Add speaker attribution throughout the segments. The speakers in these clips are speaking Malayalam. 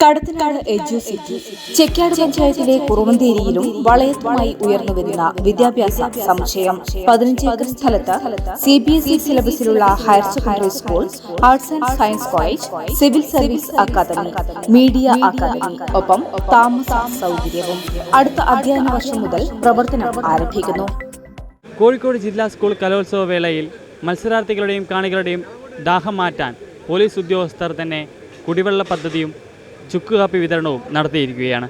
Speaker 1: കടത്തനാട് എഡ്യൂസിറ്റി ചെക്കാട് പഞ്ചായത്തിലെ കുറുവന്തേരിയിലും വളയത്തുമായി ഉയർന്നുവരുന്ന വിദ്യാഭ്യാസ സംശയം. പതിനഞ്ച് ഏക്കർ സ്ഥലത്ത് C B S E സിലബസിലുള്ള higher secondary school arts and science college civil service academy media academy ഒപ്പം താമസ സൗകര്യവും. അടുത്ത അധ്യയന വർഷം മുതൽ പ്രവർത്തനം ആരംഭിക്കുന്നു.
Speaker 2: കോഴിക്കോട് ജില്ലാ സ്കൂൾ കലോത്സവ വേളയിൽ മത്സരാർത്ഥികളുടെയും കാണികളുടെയും ദാഹം മാറ്റാൻ പോലീസ് ഉദ്യോഗസ്ഥർ തന്നെ കുടിവെള്ള പദ്ധതിയും ചുക്കുകാപ്പി വിതരണവും നടത്തിയിരിക്കുകയാണ്.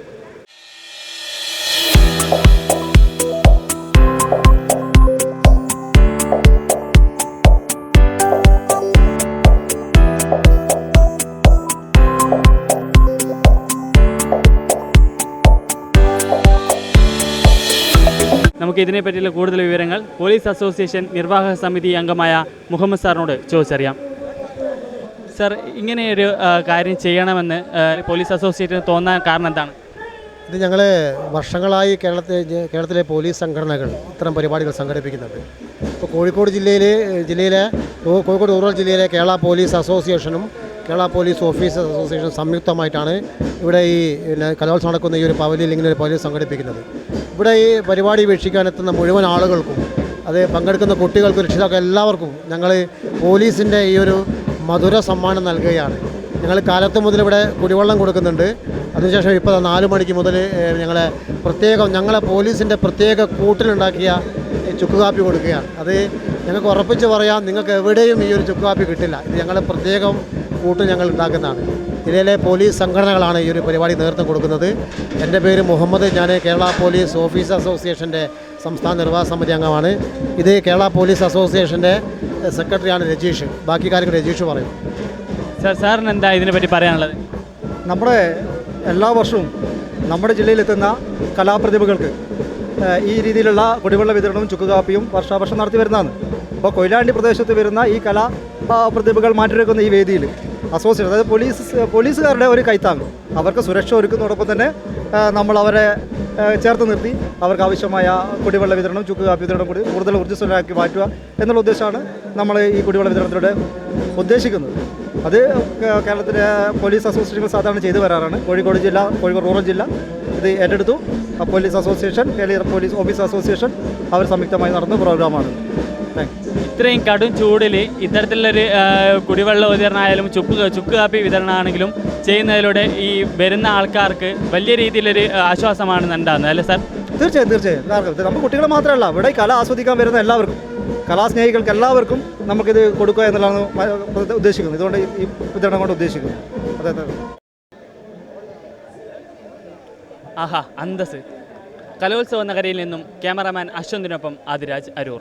Speaker 2: നമുക്ക് ഇതിനെപ്പറ്റിയുള്ള കൂടുതൽ വിവരങ്ങൾ പോലീസ് അസോസിയേഷൻ നിർവാഹക സമിതി അംഗമായ മുഹമ്മദ് സാറിനോട് ചോദിച്ചറിയാം. സർ ഇങ്ങനെയൊരു കാര്യം ചെയ്യണമെന്ന് പോലീസ് അസോസിയേറ്റിന് തോന്നാൻ കാരണം എന്താണ്?
Speaker 3: ഇത് ഞങ്ങൾ വർഷങ്ങളായി കേരളത്തെ കേരളത്തിലെ പോലീസ് സംഘടനകൾ ഇത്തരം പരിപാടികൾ സംഘടിപ്പിക്കുന്നുണ്ട്. ഇപ്പോൾ കോഴിക്കോട് ജില്ലയിൽ ജില്ലയിലെ കോഴിക്കോട് റൂറൽ ജില്ലയിലെ കേരള പോലീസ് അസോസിയേഷനും കേരള പോലീസ് ഓഫീസേഴ്സ് അസോസിയേഷൻ സംയുക്തമായിട്ടാണ് ഇവിടെ ഈ കലോത്സവം നടക്കുന്ന ഈ ഒരു പവലിയിൽ ഇങ്ങനെ ഒരു പവലിൽ സംഘടിപ്പിക്കുന്നത്. ഇവിടെ ഈ പരിപാടി വീക്ഷിക്കാനെത്തുന്ന മുഴുവൻ ആളുകൾക്കും അത് പങ്കെടുക്കുന്ന കുട്ടികൾക്കും രക്ഷിതാക്കൾ എല്ലാവർക്കും ഞങ്ങൾ പോലീസിന്റെ ഈ ഒരു മധുര സമ്മാനം നൽകുകയാണ്. ഞങ്ങൾ കാലത്ത് മുതൽ ഇവിടെ കുടിവെള്ളം കൊടുക്കുന്നുണ്ട്. അതിനുശേഷം ഇപ്പോൾ നാല് മണിക്ക് മുതൽ ഞങ്ങളെ പ്രത്യേകം ഞങ്ങളെ പോലീസിന്റെ പ്രത്യേക കൂട്ടിലുണ്ടാക്കിയ ചുക്ക് കാപ്പി കൊടുക്കുകയാണ്. അത് ഞങ്ങൾക്ക് ഉറപ്പിച്ച് പറയാം നിങ്ങൾക്ക് എവിടെയും ഈ ഒരു ചുക്ക് കാപ്പി കിട്ടില്ല. ഇത് ഞങ്ങൾ പ്രത്യേകം കൂട്ട് ഞങ്ങൾ ഉണ്ടാക്കുന്നതാണ്. ജില്ലയിലെ പോലീസ് സംഘടനകളാണ് ഈ ഒരു പരിപാടി നേതൃത്വം കൊടുക്കുന്നത്. എന്റെ പേര് മുഹമ്മദ് ഞാൻ കേരള പോലീസ് ഓഫീസ് അസോസിയേഷന്റെ സംസ്ഥാന നിർവാഹക സമിതി അംഗമാണ്. ഇത് കേരള പോലീസ് അസോസിയേഷന്റെ സെക്രട്ടറിയാണ് രജീഷ്. ബാക്കി കാര്യങ്ങൾ രജീഷ് പറയും.
Speaker 2: സർ സാറിന് എന്താ ഇതിനെപ്പറ്റി പറയാനുള്ളത്?
Speaker 4: നമ്മുടെ എല്ലാ വർഷവും നമ്മുടെ ജില്ലയിലെത്തുന്ന കലാപ്രതിഭകൾക്ക് ഈ രീതിയിലുള്ള കുടിവെള്ള വിതരണവും ചുക്കുകാപ്പിയും വർഷാവർഷം നടത്തി വരുന്നതാണ്. അപ്പോൾ കൊയിലാണ്ടി പ്രദേശത്ത് വരുന്ന ഈ കലാ പ്രതിഭകൾ മാറ്റിയെടുക്കുന്ന ഈ വേദിയിൽ അസോസിയേഷൻ അതായത് പോലീസ് പോലീസുകാരുടെ ഒരു കൈത്താങ്ങ്. അവർക്ക് സുരക്ഷ ഒരുക്കുന്നതോടൊപ്പം തന്നെ നമ്മൾ അവരെ ചേർത്ത് നിർത്തി. അവർക്ക് ആവശ്യമായ കുടിവെള്ള വിതരണം ചുക്ക് കാപ്പി വിതരണം കൂടി കൂടുതൽ ഊർജസ്വലമാക്കി മാറ്റുക എന്നുള്ള ഉദ്ദേശമാണ് നമ്മൾ ഈ കുടിവെള്ള വിതരണത്തിലൂടെ ഉദ്ദേശിക്കുന്നത്. അത് കേരളത്തിലെ പോലീസ് അസോസിയേഷൻ സാധാരണ ചെയ്തു വരാറാണ്. കോഴിക്കോട് ജില്ല കോഴിക്കോട് റൂറൽ ജില്ല ഇത് ഏറ്റെടുത്തു. പോലീസ് അസോസിയേഷൻ കേരളീയ പോലീസ് ഓഫീസ് അസോസിയേഷൻ അവർ സംയുക്തമായി നടന്ന പ്രോഗ്രാമാണ്.
Speaker 2: ഇത്രയും കടും ചൂടിൽ ഇത്തരത്തിലുള്ളൊരു കുടിവെള്ള വിതരണമായാലും ചുക്ക് ചുക്ക് കാപ്പി വിതരണമാണെങ്കിലും ചെയ്യുന്നതിലൂടെ ഈ വരുന്ന ആൾക്കാർക്ക് വലിയ രീതിയിലൊരു ആശ്വാസമാണ് ഉണ്ടാകുന്നത് അല്ലേ സാർ?
Speaker 4: തീർച്ചയായും തീർച്ചയായും. നമ്മൾ കുട്ടികളെ മാത്രമല്ല ഇവിടെ കല ആസ്വദിക്കാൻ വരുന്ന എല്ലാവർക്കും. കലാസ്നേഹികൾക്ക് എല്ലാവർക്കും നമുക്കിത് കൊടുക്കുക എന്നുള്ളതാണ് ഉദ്ദേശിക്കുന്നത്. ഇതുകൊണ്ട് ഈ- വിതരണം കൊണ്ട് ഉദ്ദേശിക്കുന്നു. അതെ അതെ
Speaker 2: ആഹാ അന്തസ് കലോത്സവ നഗരയിൽ നിന്നും ക്യാമറാമാൻ അശ്വന്തിനൊപ്പം ആദിരാജ് അരൂർ.